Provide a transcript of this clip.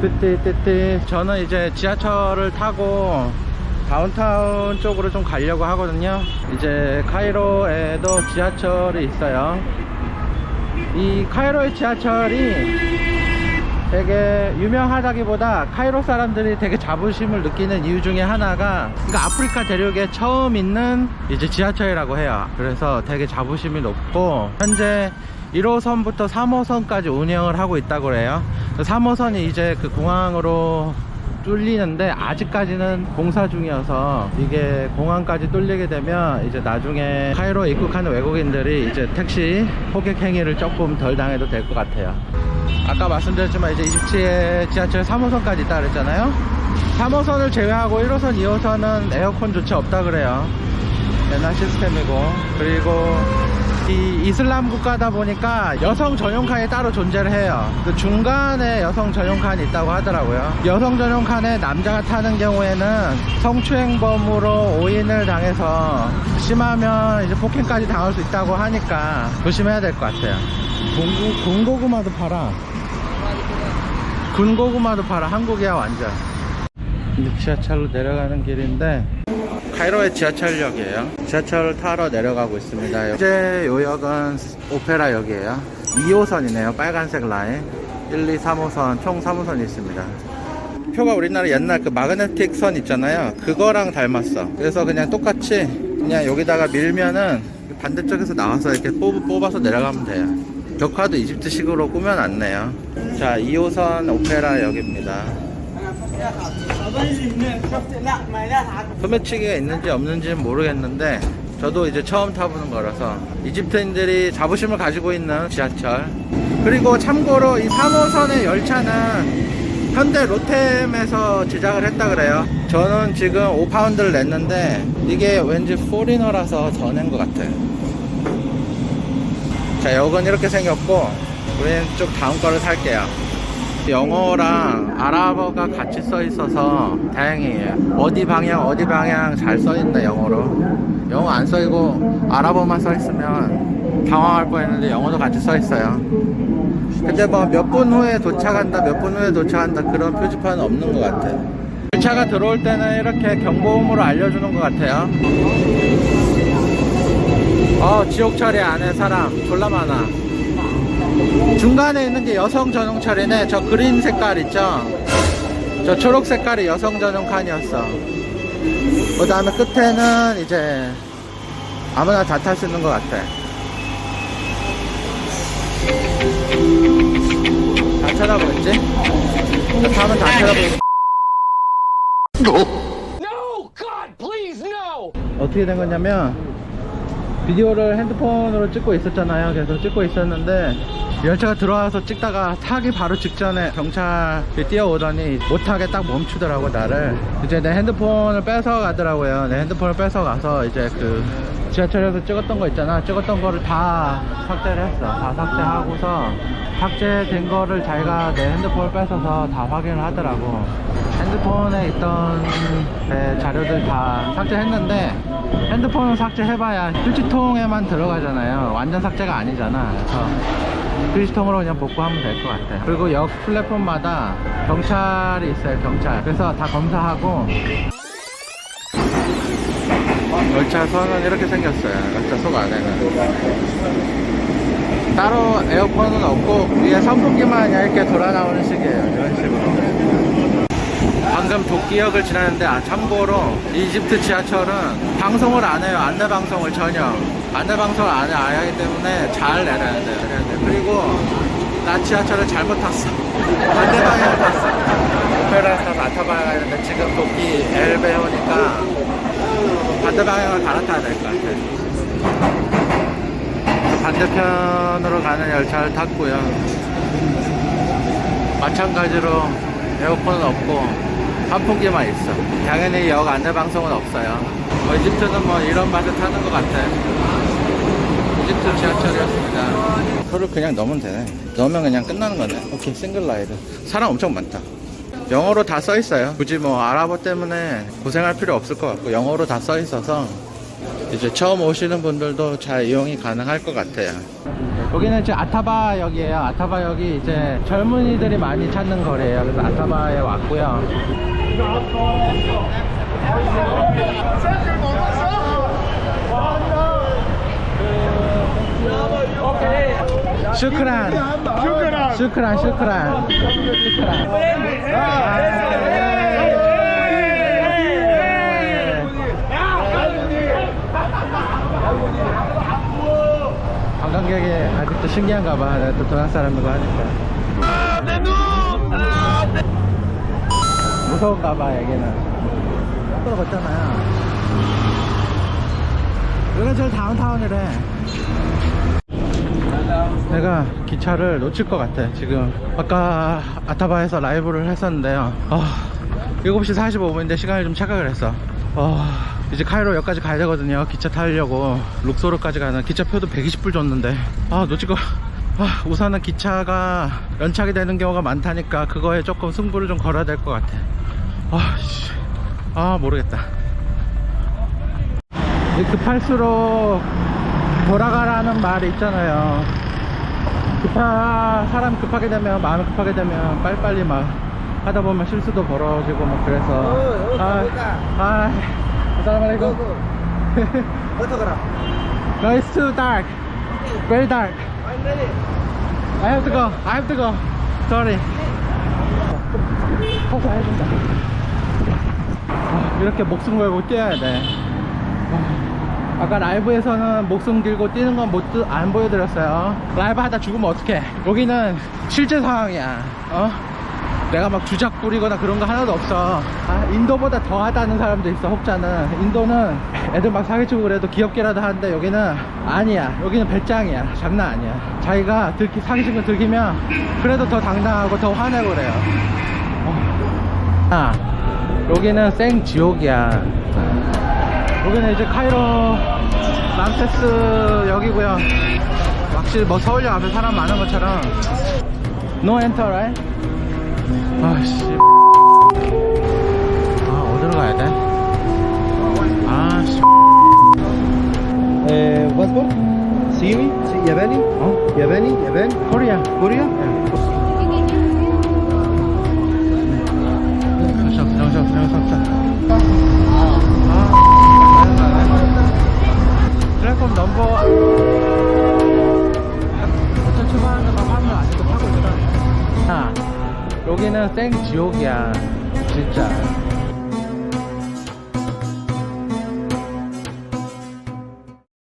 띠띠띠띠 저는 이제 지하철을 타고 다운타운 쪽으로 좀 가려고 하거든요. 이제 카이로에도 지하철이 있어요. 이 카이로의 지하철이 되게 유명하다기보다 카이로 사람들이 되게 자부심을 느끼는 이유 중에 하나가 그러니까 아프리카 대륙에 처음 있는 이제 지하철이라고 해요. 그래서 되게 자부심이 높고 현재 1호선부터 3호선까지 운영을 하고 있다고 그래요 3호선이 이제 그 공항으로 뚫리는데 아직까지는 공사 중이어서 이게 공항까지 뚫리게 되면 이제 나중에 카이로에 입국하는 외국인들이 이제 택시 호객 행위를 조금 덜 당해도 될 것 같아요. 아까 말씀드렸지만 이제 이집트에 지하철 3호선까지 있다 그랬잖아요. 3호선을 제외하고 1호선 2호선은 에어컨 조차 없다 그래요. 옛날 시스템이고. 그리고 이 이슬람 국가다 보니까 여성 전용 칸이 따로 존재를 해요. 그 중간에 여성 전용 칸이 있다고 하더라고요. 여성 전용 칸에 남자가 타는 경우에는 성추행범으로 오인을 당해서 심하면 이제 폭행까지 당할 수 있다고 하니까 조심해야 될 것 같아요. 군고, 군고구마도 팔아? 군고구마도 팔아. 한국이야 완전. 지하철로 내려가는 길인데 카이로의 지하철역이에요. 지하철을 타러 내려가고 있습니다. 현재 요 역은 오페라 역이에요. 2호선이네요. 빨간색 라인. 1, 2, 3호선 총 3호선이 있습니다. 표가 우리나라 옛날 그 마그네틱 선 있잖아요. 그거랑 닮았어. 그래서 그냥 똑같이 그냥 여기다가 밀면은 반대쪽에서 나와서 이렇게 뽑, 뽑아서 내려가면 돼요. 벽화도 이집트식으로 꾸며놨네요. 자 2호선 오페라 역입니다 소매치기가 있는지 없는지는 모르겠는데 저도 이제 처음 타보는 거라서 이집트인들이 자부심을 가지고 있는 지하철. 그리고 참고로 이 3호선의 열차는 현대 로템에서 제작을 했다 그래요. 저는 지금 5파운드를 냈는데 이게 왠지 포리너라서 더 낸 것 같아요. 자 역은 이렇게 생겼고 우리는 좀 다음 거를 살게요 영어랑 아랍어가 같이 써 있어서 다행이에요. 어디 방향 어디 방향 잘 써 있네 영어로. 영어 안 써 있고 아랍어만 써 있으면 당황할 뻔했는데 영어도 같이 써 있어요. 근데 뭐 몇 분 후에 도착한다, 몇 분 후에 도착한다 그런 표지판은 없는 것 같아요. 열차가 들어올 때는 이렇게 경보음으로 알려주는 것 같아요. 어 지옥철이 안에 사람 졸라 많아. 중간에 있는 게 여성 전용철이네. 저 그린 색깔 있죠? 저 초록 색깔이 여성 전용 칸이었어. 그 다음에 끝에는 이제 아무나 다 탈 수 있는 것 같아. 다 쳐다보겠지? 다음은 다 쳐다보겠지? No! God, please, no! 어떻게 된 거냐면 비디오를 핸드폰으로 찍고 있었잖아요. 계속 찍고 있었는데 열차가 들어와서 찍다가 타기 바로 직전에 경찰이 뛰어오더니 못하게 딱 멈추더라고 나를 이제 내 핸드폰을 뺏어 가더라고요. 내 핸드폰을 뺏어 가서 이제 그 지하철에서 찍었던 거 있잖아. 찍었던 거를 다 삭제를 했어. 다 삭제하고서 삭제된 거를 자기가 내 핸드폰을 뺏어서 다 확인을 하더라고. 핸드폰에 있던 네, 자료들 다 삭제했는데 핸드폰을 삭제해봐야 휴지통에만 들어가잖아요. 완전 삭제가 아니잖아. 그래서 휴지통으로 그냥 복구하면 될 것 같아요. 그리고 역 플랫폼마다 경찰이 있어요. 경찰. 그래서 다 검사하고 열차선은 이렇게 생겼어요. 열차 속 안에는. 따로 에어컨은 없고 위에 선풍기만 이렇게 돌아 나오는 식이에요. 이런 식으로. 방금 도끼역을 지나는데 아 참고로 이집트 지하철은 방송을 안 해요. 안내 방송을 전혀. 안내 방송을 안, 해, 안 하기 때문에 잘 내려야 돼요. 내려야 돼. 그리고 나 지하철을 잘못 탔어. 반대 방향을 탔어. 오페라에서 안 타봐야 되는데 지금 도끼 L 배우니까 반대 방향을 갈아타야 될 것 같아 반대편으로 가는 열차를 탔고요. 마찬가지로 에어컨은 없고 선풍기만 있어. 당연히 역 안내 방송은 없어요. 뭐 이집트는 뭐 이런 맛을 타는 것 같아. 이집트 지하철이었습니다. 표를 그냥 넣으면 되네. 넣으면 그냥 끝나는 거네. 오케이, 싱글 라이드. 사람 엄청 많다. 영어로 다 써 있어요. 굳이 뭐 아랍어 때문에 고생할 필요 없을 것 같고 영어로 다 써 있어서 이제 처음 오시는 분들도 잘 이용이 가능할 것 같아요. 여기는 지금 아타바역이에요. 아타바역이 이제 젊은이들이 많이 찾는 거리예요. 그래서 아타바에 왔고요. 슈크란. 슈크란. 슈크란, 슈크란. 슈크란. 관광객이 아직도 신기한가 봐. 내가 또 동양 사람이고 하니까. 무서운가 봐, 여기는. 거꾸로 걷잖아요. 여기가 제일 다운타운이래. 내가 기차를 놓칠 것 같아 지금 아까 아타바에서 라이브를 했었는데요 아, 7시 45분인데 시간을 좀 착각을 했어 아, 이제 카이로역까지 가야 되거든요. 기차 타려고. 룩소르까지 가는 기차표도 120불 줬는데. 아거 아, 우선은 기차가 연착이 되는 경우가 많다니까 그거에 조금 승부를 좀 걸어야 될 것 같아. 아, 씨. 아 모르겠다. 이 급할수록 돌아가라는 말이 있잖아요. 급하 사람 급하게 되면 마음 급하게 되면 빨리빨리 막 하다 보면 실수도 벌어지고 막 그래서. 아, 아 사람알이고 No, it's too dark. Very dark. I have to go. I have to go. Sorry. 커서 해야 된다. 아, 이렇게 목숨 걸고 뛰어야 돼. 아, 아까 라이브에서는 목숨 들고 뛰는 건 못 안 보여드렸어요. 라이브 하다 죽으면 어떡해. 여기는 실제 상황이야. 어? 내가 막 주작 부리거나 그런 거 하나도 없어. 아, 인도보다 더 하다는 사람도 있어, 혹자는. 인도는 애들 막 사기치고 그래도 귀엽게라도 하는데 여기는 아니야. 여기는 배짱이야. 장난 아니야. 자기가 들키, 사기친 거 들키면 그래도 더 당당하고 더 화내고 그래요. 어. 아, 여기는 생 지옥이야. 여기는 이제 카이로 람테스 역이고요. 확실히 뭐 서울역 앞에 사람 많은 것처럼 No enter, right? 아씨 아 어디로 가야 돼? 아씨 에 파스포? 시미? 야베니? 어? 야베니? 야벤? 코리아 코리아? 잠시만 잠시만 잠시만 아 플랫폼 넘버 어떤 출발하는가 하면 아직도 하고 있다 하나 여기는 생 지옥이야. 진짜.